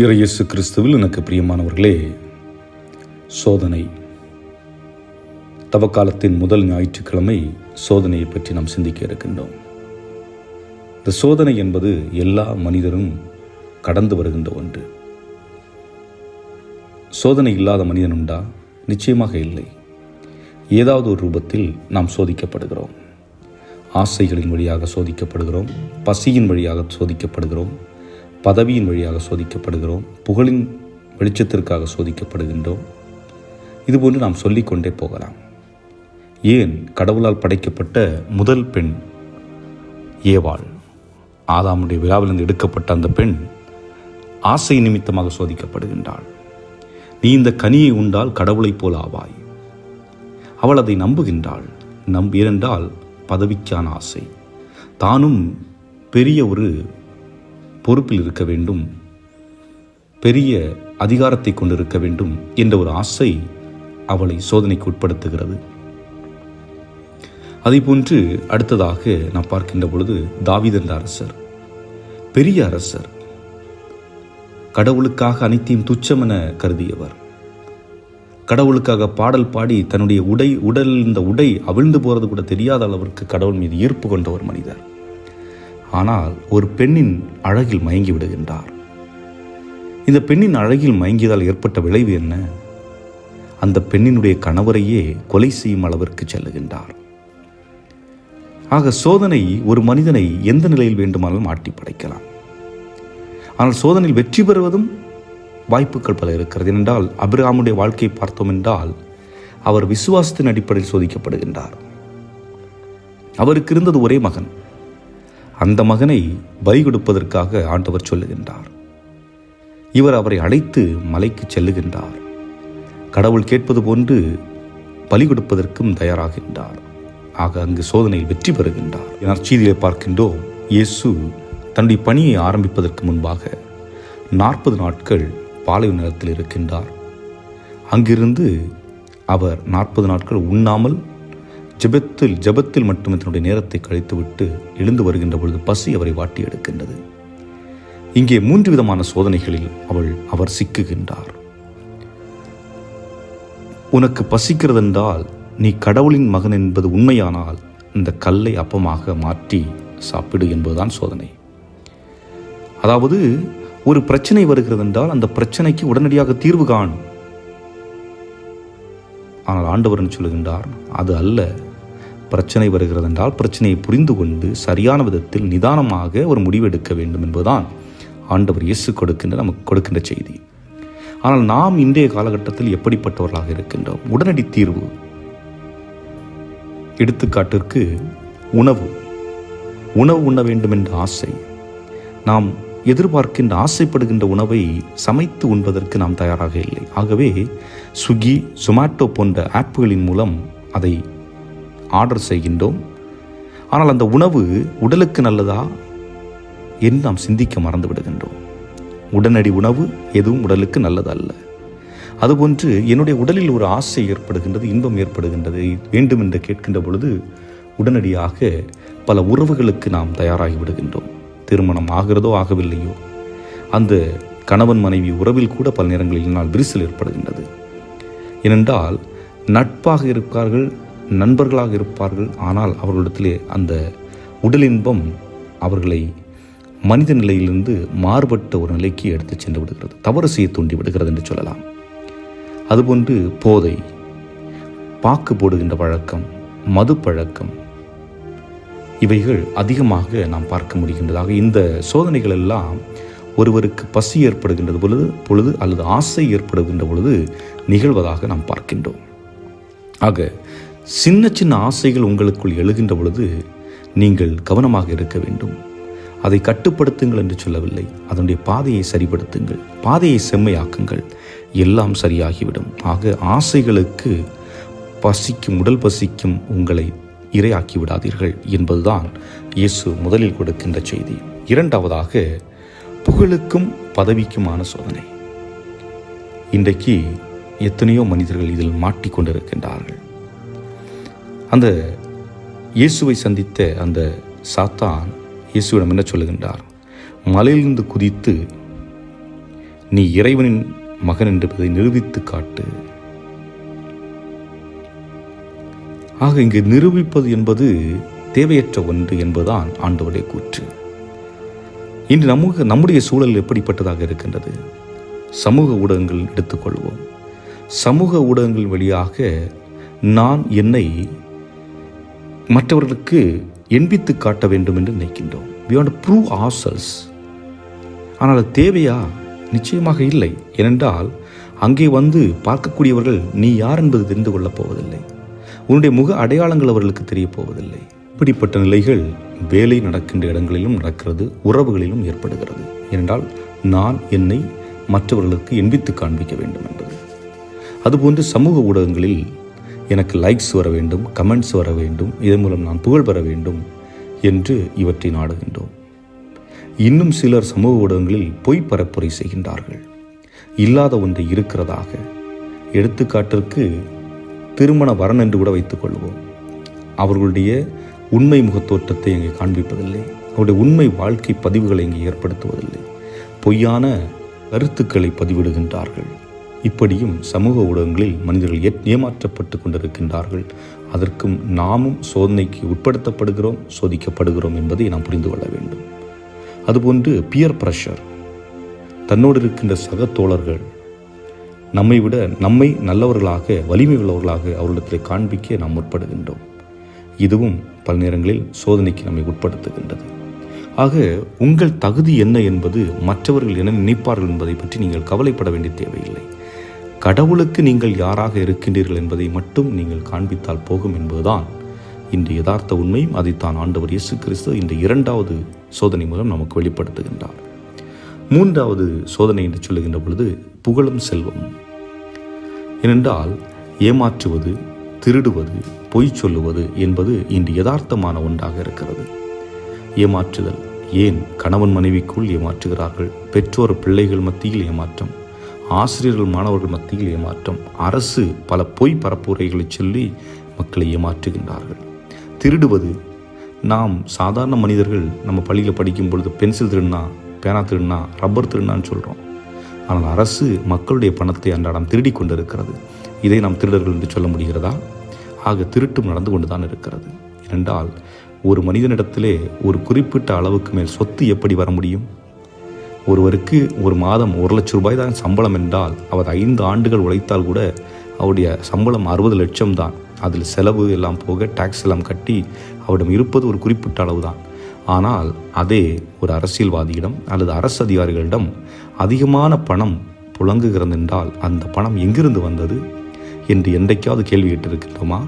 இறையேசு கிறிஸ்துவில் எனக்கு பிரியமானவர்களே சோதனை. தவக்காலத்தின் முதல் ஞாயிற்றுக்கிழமை சோதனையை பற்றி நாம் சிந்திக்க இருக்கின்றோம். இந்த சோதனை என்பது எல்லா மனிதரும் கடந்து வருகின்ற ஒன்று. சோதனை இல்லாத மனிதன் உண்டா? நிச்சயமாக இல்லை. ஏதாவது ஒரு ரூபத்தில் நாம் சோதிக்கப்படுகிறோம். ஆசைகளின் வழியாக சோதிக்கப்படுகிறோம். பசியின் வழியாக சோதிக்கப்படுகிறோம். பதவியின் வழியாக சோதிக்கப்படுகிறோம் புகழின் வெளிச்சத்திற்காக சோதிக்கப்படுகின்றோம். இதுபோன்று நாம் சொல்லிக்கொண்டே போகலாம். ஏன் கடவுளால் படைக்கப்பட்ட முதல் பெண் ஏவாள்? ஆதாமுடைய விழாவிலிருந்து எடுக்கப்பட்ட அந்த பெண் ஆசை நிமித்தமாக சோதிக்கப்படுகின்றாள். நீ இந்த கனியை உண்டால் கடவுளைப் போல் ஆவாய். அவள் அதை நம்புகின்றாள். நம் ஏனென்றால் பதவிக்கான ஆசை. தானும் பெரிய ஒரு பொறுப்பில் இருக்க வேண்டும் பெரிய அதிகாரத்தை கொண்டிருக்க வேண்டும் என்ற ஒரு ஆசை அவளை சோதனைக்கு உட்படுத்துகிறது. போன்று அடுத்ததாக நாம் பார்க்கின்ற பொழுது தாவிதென்ற அரசர் பெரிய அரசர் கடவுளுக்காக அனைத்தையும் துச்சமென கருதியவர். கடவுளுக்காக பாடல் பாடி தன்னுடைய உடை உடல் இந்த உடை அவிழ்ந்து போறது கூட தெரியாத அளவிற்கு கடவுள் மீது ஈர்ப்பு கொண்ட ஒரு மனிதர். ஆனால் ஒரு பெண்ணின் அழகில் மயங்கி விடுகின்றார். இந்த பெண்ணின் அழகில் மயங்கியதால் ஏற்பட்ட விளைவு என்ன? அந்த பெண்ணினுடைய கணவரையே கொலை செய்யும் அளவிற்கு செல்லுகின்றார். ஆக சோதனை ஒரு மனிதனை எந்த நிலையில் வேண்டுமானாலும் ஆட்டி படைக்கலாம். ஆனால் சோதனையில் வெற்றி பெறுவதும் வாய்ப்புகள் பல இருக்கிறது. என்றால் அபிராமுடைய வாழ்க்கையை பார்த்தோம் என்றால் அவர் விசுவாசத்தின் அடிப்படையில் சோதிக்கப்படுகின்றார். அவருக்கு இருந்தது ஒரே மகன். அந்த மகனை பலி கொடுப்பதற்காக ஆண்டவர் சொல்லுகின்றார். இவர் அவரை அழைத்து மலைக்கு செல்லுகின்றார். கடவுள் கேட்பது போன்று பலி கொடுப்பதற்கும் தயாராகின்றார். ஆக அங்கு சோதனையில் வெற்றி பெறுகின்றார். நற்செய்தியை பார்க்கின்றோம் இயேசு தன்னுடைய பணியை ஆரம்பிப்பதற்கு முன்பாக நாற்பது நாட்கள் பாலை நிலத்தில் இருக்கின்றார். அங்கிருந்து அவர் நாற்பது நாட்கள் உண்ணாமல் ஜெபத்தில் ஜெபத்தில் மட்டுமே தன்னுடைய நேரத்தை கழித்துவிட்டு எழுந்து வருகின்ற பொழுது பசி அவரை வாட்டி எடுக்கின்றது. இங்கே மூன்று விதமான சோதனைகளில் அவள் அவர் சிக்குகின்றார். உனக்கு பசிக்கிறதென்றால் நீ கடவுளின் மகன் என்பது உண்மையானால் இந்த கல்லை அப்பமாக மாற்றி சாப்பிடு என்பதுதான் சோதனை. அதாவது ஒரு பிரச்சனை வருகிறது என்றால் அந்த பிரச்சனைக்கு உடனடியாக தீர்வு காணும். ஆனால் ஆண்டவர் சொல்லுகின்றார்? அது அல்ல. பிரச்சனை வருகிறது என்றால் பிரச்சனையை புரிந்து கொண்டு சரியான விதத்தில் நிதானமாக ஒரு முடிவெடுக்க வேண்டும் என்பதுதான் ஆண்டவர் இயேசு கொடுக்கின்ற நமக்கு கொடுக்கின்ற செய்தி. ஆனால் நாம் இன்றைய காலகட்டத்தில் எப்படிப்பட்டவர்களாக இருக்கின்றோம்? உடனடி தீர்வு. எடுத்துக்காட்டிற்கு உணவு. உணவு உண்ண வேண்டும் என்ற ஆசை. நாம் எதிர்பார்க்கின்ற ஆசைப்படுகின்ற உணவை சமைத்து உண்பதற்கு நாம் தயாராக இல்லை. ஆகவே ஸ்விக்கி ஜொமேட்டோ போன்ற ஆப்புகளின் மூலம் அதை ஆர்டர் செய்கின்றோம். ஆனால் அந்த உணவு உடலுக்கு நல்லதா என்று நாம் சிந்திக்க மறந்து விடுகின்றோம் உடனடி உணவு எதுவும் உடலுக்கு நல்லதல்ல. அதுபோன்று என்னுடைய உடலில் ஒரு ஆசை ஏற்படுகின்றது இன்பம் ஏற்படுகின்றது. வேண்டும் என்று கேட்கின்ற பொழுது உடனடியாக பல உறவுகளுக்கு நாம் தயாராகி விடுகின்றோம். திருமணம் ஆகிறதோ ஆகவில்லையோ. அந்த கணவன் மனைவி உறவில் கூட பல நேரங்களில் நான் விரிசல் ஏற்படுகின்றது. ஏனென்றால் நட்பாக இருப்பார்கள் நண்பர்களாக இருப்பார்கள். ஆனால் அவர்களிடத்திலே அந்த உடல் இன்பம் அவர்களை மனித நிலையிலிருந்து மாறுபட்ட ஒரு நிலைக்கு எடுத்து சென்று விடுகிறது. தவறு செய்ய தூண்டி விடுகிறது என்று சொல்லலாம். அதுபோன்று போதை பாக்கு போடுகின்ற பழக்கம் மது பழக்கம் இவைகள் அதிகமாக நாம் பார்க்க முடிகின்றதாக. இந்த சோதனைகள் எல்லாம் ஒருவருக்கு பசி ஏற்படுகின்றது பொழுது பொழுது அல்லது ஆசை ஏற்படுகின்ற பொழுது நிகழ்வதாக நாம் பார்க்கின்றோம். ஆக சின்ன சின்ன ஆசைகள் உங்களுக்குள் எழுகின்ற பொழுது நீங்கள் கவனமாக இருக்க வேண்டும். அதை கட்டுப்படுத்துங்கள் என்று சொல்லவில்லை. அதனுடைய பாதையை சரிப்படுத்துங்கள். பாதையை செம்மையாக்குங்கள். எல்லாம் சரியாகிவிடும். ஆக ஆசைகளுக்கு பசிக்கும் உடல் பசிக்கும் உங்களை இரையாக்கி விடாதீர்கள் என்பதுதான் இயேசு முதலில் கொடுக்கின்ற செய்தி. இரண்டாவதாக புகழுக்கும் பதவிக்குமான சோதனை. இன்றைக்கு எத்தனையோ மனிதர்கள் இதில் மாட்டிக்கொண்டிருக்கின்றார்கள். அந்த இயேசுவை சந்தித்த அந்த சாத்தான் இயேசுவிடம் என்ன சொல்லுகின்றார்? மலையிலிருந்து குதித்து நீ இறைவனின் மகன் என்பதை நிரூபித்து காட்டு. ஆக இங்கு நிரூபிப்பது என்பது தேவையற்ற ஒன்று என்பதுதான் ஆண்டவருடைய கூற்று. இன்று நமக்கு நம்முடைய சூழல் எப்படிப்பட்டதாக இருக்கின்றது? சமூக ஊடகங்கள் எடுத்துக்கொள்வோம். சமூக ஊடகங்கள் வழியாக நான் என்னை மற்றவர்களுக்கு எண்பித்து காட்ட வேண்டும் என்று நினைக்கின்றோம். வி வாண்ட் ப்ரூவ் prove ஆனால் அது தேவையா? நிச்சயமாக இல்லை. ஏனென்றால் அங்கே வந்து பார்க்கக்கூடியவர்கள் நீ யார் என்பது தெரிந்து கொள்ளப் போவதில்லை. உன்னுடைய முக அடையாளங்கள் அவர்களுக்கு தெரிய போவதில்லை. இப்படிப்பட்ட நிலைகள் வேலை நடக்கின்ற இடங்களிலும் நடக்கிறது உறவுகளிலும் ஏற்படுகிறது. ஏனென்றால் நான் என்னை மற்றவர்களுக்கு எண்பித்து காண்பிக்க வேண்டும் என்பது. அதுபோன்று சமூக ஊடகங்களில் எனக்கு லைக்ஸ் வர வேண்டும் கமெண்ட்ஸ் வர வேண்டும் இதன் மூலம் நான் புகழ் பெற வேண்டும் என்று இவற்றை நாடுகின்றோம். இன்னும் சிலர் சமூக ஊடகங்களில் பொய் பரப்புரை செய்கின்றார்கள். இல்லாத ஒன்றை இருக்கிறதாக. எடுத்துக்காட்டிற்கு திருமண வரன் என்று கூட வைத்துக் கொள்வோம். அவர்களுடைய உண்மை முகத்தோற்றத்தை இங்கே காண்பிப்பதில்லை. அவருடைய உண்மை வாழ்க்கை பதிவுகளை இங்கே ஏற்படுத்துவதில்லை. பொய்யான கருத்துக்களை பதிவிடுகின்றார்கள். இப்படியும் சமூக ஊடகங்களில் மனிதர்கள் ஏமாற்றப்பட்டு கொண்டிருக்கின்றார்கள். அதற்கும் நாமும் சோதனைக்கு உட்படுத்தப்படுகிறோம் சோதிக்கப்படுகிறோம் என்பதை நாம் புரிந்து கொள்ள வேண்டும். அதுபோன்று பியர் பிரஷர் தன்னோடு இருக்கின்ற சக தோழர்கள் நம்மை விட நம்மை நல்லவர்களாக வலிமை உள்ளவர்களாக அவர்களிடத்தில் காண்பிக்க நாம் முற்படுகின்றோம். இதுவும் பல நேரங்களில் சோதனைக்கு நம்மை உட்படுத்துகின்றது. ஆக உங்கள் தகுதி என்ன என்பது மற்றவர்கள் என்ன நினைப்பார்கள் என்பதை பற்றி நீங்கள் கவலைப்பட வேண்டிய தேவையில்லை. கடவுளுக்கு நீங்கள் யாராக இருக்கின்றீர்கள் என்பதை மட்டும் நீங்கள் காண்பித்தால் போகும் என்பதுதான். இன்று யதார்த்த உண்மையும் அதைத்தான் ஆண்டவர் இயேசு கிறிஸ்து இந்த இரண்டாவது சோதனை மூலம் நமக்கு வெளிப்படுத்துகின்றார். மூன்றாவது சோதனை என்று சொல்லுகின்ற பொழுது புகழும் செல்வம். ஏனென்றால் ஏமாற்றுவது திருடுவது பொய் சொல்லுவது என்பது இன்று யதார்த்தமான ஒன்றாக இருக்கிறது. ஏமாற்றுதல் ஏன் கணவன் மனைவிக்குள் ஏமாற்றுகிறார்கள்? பெற்றோர் பிள்ளைகள் மத்தியில் ஏமாற்றம். ஆசிரியர்கள் மாணவர்கள் மத்தியில் ஏமாற்றம். அரசு பல பொய் பரப்புரைகளை சொல்லி மக்களை ஏமாற்றுகின்றார்கள். திருடுவது. நாம் சாதாரண மனிதர்கள் நம்ம பள்ளியில் படிக்கும் பொழுது பென்சில் திருடினா பேனா திருடினா ரப்பர் திருடினான்னு சொல்கிறோம் ஆனால் அரசு மக்களுடைய பணத்தை அன்றாடம் திருடி கொண்டிருக்கிறது. இதை நாம் திருடர்கள் என்று சொல்ல முடிகிறதா? ஆக திருட்டும் நடந்து கொண்டு தான் இருக்கிறது. ஏனென்றால் ஒரு மனிதனிடத்திலே ஒரு குறிப்பிட்ட அளவுக்கு மேல் சொத்து எப்படி வர முடியும்? ஒருவருக்கு ஒரு மாதம் ஒரு லட்ச ரூபாய் தான் சம்பளம் என்றால் அவர் ஐந்து ஆண்டுகள் உழைத்தால் கூட அவருடைய சம்பளம் அறுபது லட்சம் தான். அதில் செலவு எல்லாம் போக டாக்ஸ் எல்லாம் கட்டி அவரிடம் இருப்பது ஒரு குறிப்பிட்ட அளவு தான் ஆனால் அதே ஒரு அரசியல்வாதியிடம் அல்லது அரசு அதிகாரிகளிடம் அதிகமான பணம் புழங்குகிறது என்றால் அந்த பணம் எங்கிருந்து வந்தது என்று என்றைக்காவது கேள்வி கேட்டிருக்கின்றோமா?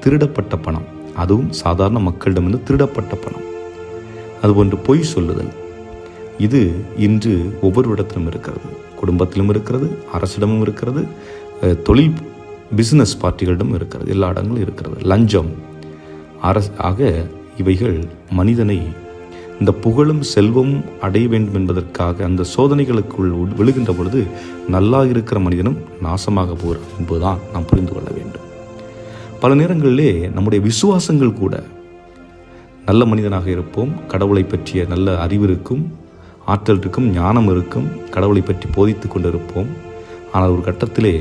திருடப்பட்ட பணம். அதுவும் சாதாரண மக்களிடமிருந்து திருடப்பட்ட பணம். அதுபோன்று பொய் சொல்லுதல். இது இன்று ஒவ்வொரு இடத்திலும் இருக்கிறது. குடும்பத்திலும் இருக்கிறது அரசிடமும் இருக்கிறது தொழில் பிஸ்னஸ் பார்ட்டிகளிடம் இருக்கிறது எல்லா இடங்களும் இருக்கிறது. லஞ்சம் அரசு ஆக இவைகள் மனிதனை இந்த புகழும் செல்வமும் அடைய வேண்டும் என்பதற்காக அந்த சோதனைகளுக்குள் விழுகின்ற பொழுது நல்லா இருக்கிற மனிதனும் நாசமாக போகிறான் என்பதுதான் நாம் புரிந்து கொள்ள வேண்டும். பல நேரங்களிலே நம்முடைய விசுவாசங்கள் கூட நல்ல மனிதனாக இருப்போம் கடவுளை பற்றிய நல்ல அறிவு இருக்கும் ஆற்றல் இருக்கும் ஞானம் இருக்கும் கடவுளை பற்றி போதித்து கொண்டிருப்போம். ஆனால் ஒரு கட்டத்திலே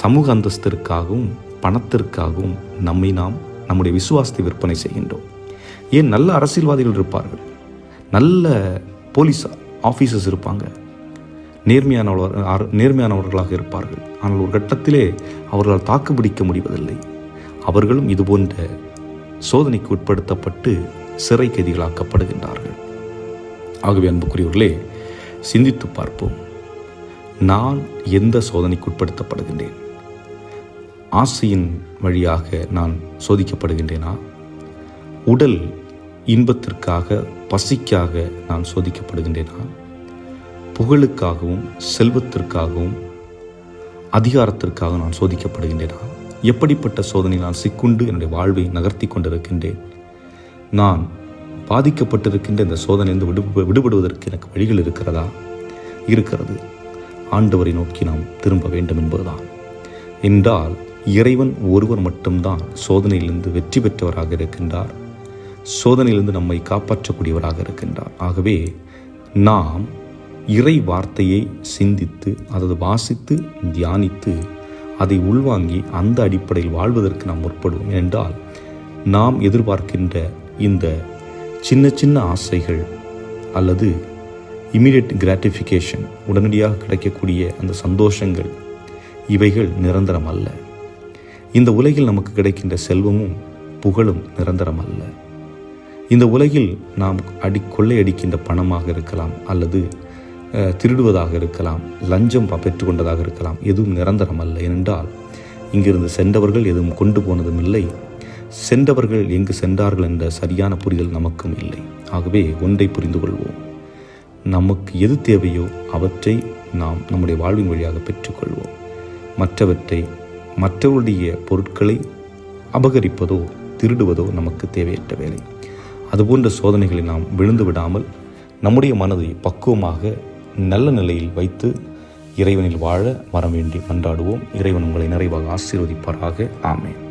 சமூக அந்தஸ்திற்காகவும் பணத்திற்காகவும் நம்மை நாம் நம்முடைய விசுவாசத்தை விற்பனை செய்கின்றோம். ஏன் நல்ல அரசியல்வாதிகள் இருப்பார்கள்? நல்ல போலீஸ் ஆஃபீஸர்ஸ் இருப்பாங்க. நேர்மையானவர் நேர்மையானவர்களாக இருப்பார்கள். ஆனால் ஒரு கட்டத்திலே அவர்களால் தாக்குப்பிடிக்க முடிவதில்லை. அவர்களும் இதுபோன்ற சோதனைக்கு உட்படுத்தப்பட்டு சிறை கைதிகளாக்கப்படுகின்றார்கள். ஆகவே அன்புக்குரியவர்களே சிந்தித்து பார்ப்போம். நான் எந்த சோதனைக்கு உட்படுத்தப்படுகின்றேன்? ஆசையின் வழியாக நான் சோதிக்கப்படுகின்றேனா? உடல் இன்பத்திற்காக பசிக்காக நான் சோதிக்கப்படுகின்றேனா? புகழுக்காகவும் செல்வத்திற்காகவும் அதிகாரத்திற்காக நான் சோதிக்கப்படுகின்றேனா? எப்படிப்பட்ட சோதனை நான் சிக்குண்டு என்னுடைய வாழ்வை நகர்த்தி கொண்டிருக்கின்றேன்? நான் பாதிக்கப்பட்டிருக்கின்ற இந்த சோதனையிலிருந்து விடு விடுபடுவதற்கு எனக்கு வழிகள் இருக்கிறதா? இருக்கிறது. ஆண்டவரை நோக்கி நாம் திரும்ப வேண்டும் என்பதுதான். என்றால் இறைவன் ஒருவர் மட்டும்தான் சோதனையிலிருந்து வெற்றி பெற்றவராக இருக்கின்றார். சோதனையிலிருந்து நம்மை காப்பாற்றக்கூடியவராக இருக்கின்றார். ஆகவே நாம் இறை வார்த்தையை சிந்தித்து அதாவது வாசித்து தியானித்து அதை உள்வாங்கி அந்த அடிப்படையில் வாழ்வதற்கு நாம் முற்படுவோம். என்றால் நாம் எதிர்பார்க்கின்ற இந்த சின்ன சின்ன ஆசைகள் அல்லது இமீடியட் கிராட்டிஃபிகேஷன் உடனடியாக கிடைக்கக்கூடிய அந்த சந்தோஷங்கள் இவைகள் நிரந்தரம் அல்ல இந்த உலகில் நமக்கு கிடைக்கின்ற செல்வமும் புகழும் நிரந்தரம் அல்ல இந்த உலகில் நாம் அடி கொள்ளையடிக்கின்ற பணமாக இருக்கலாம் அல்லது திருடுவதாக இருக்கலாம் லஞ்சம் பெற்றுக்கொண்டதாக இருக்கலாம் எதுவும் நிரந்தரம் அல்ல ஏனென்றால் இங்கிருந்து சென்றவர்கள் எதுவும் கொண்டு போனதும் இல்லை சென்றவர்கள் எங்கு சென்றார்கள் என்ற சரியான புரிதல் நமக்கும் இல்லை. ஆகவே ஒன்றை புரிந்து கொள்வோம். நமக்கு எது தேவையோ அவற்றை நாம் நம்முடைய வாழ்வின் வழியாக பெற்றுக்கொள்வோம். மற்றவற்றை மற்றவருடைய பொருட்களை அபகரிப்பதோ திருடுவதோ நமக்கு தேவையற்ற வேலை. அதுபோன்ற சோதனைகளை நாம் விழுந்து விடாமல் நம்முடைய மனதை பக்குவமாக நல்ல நிலையில் வைத்து இறைவனில் வாழ வர வேண்டி மன்றாடுவோம். இறைவன் உங்களை நிறைவாக ஆசீர்வதிப்பாராக. ஆமேன்.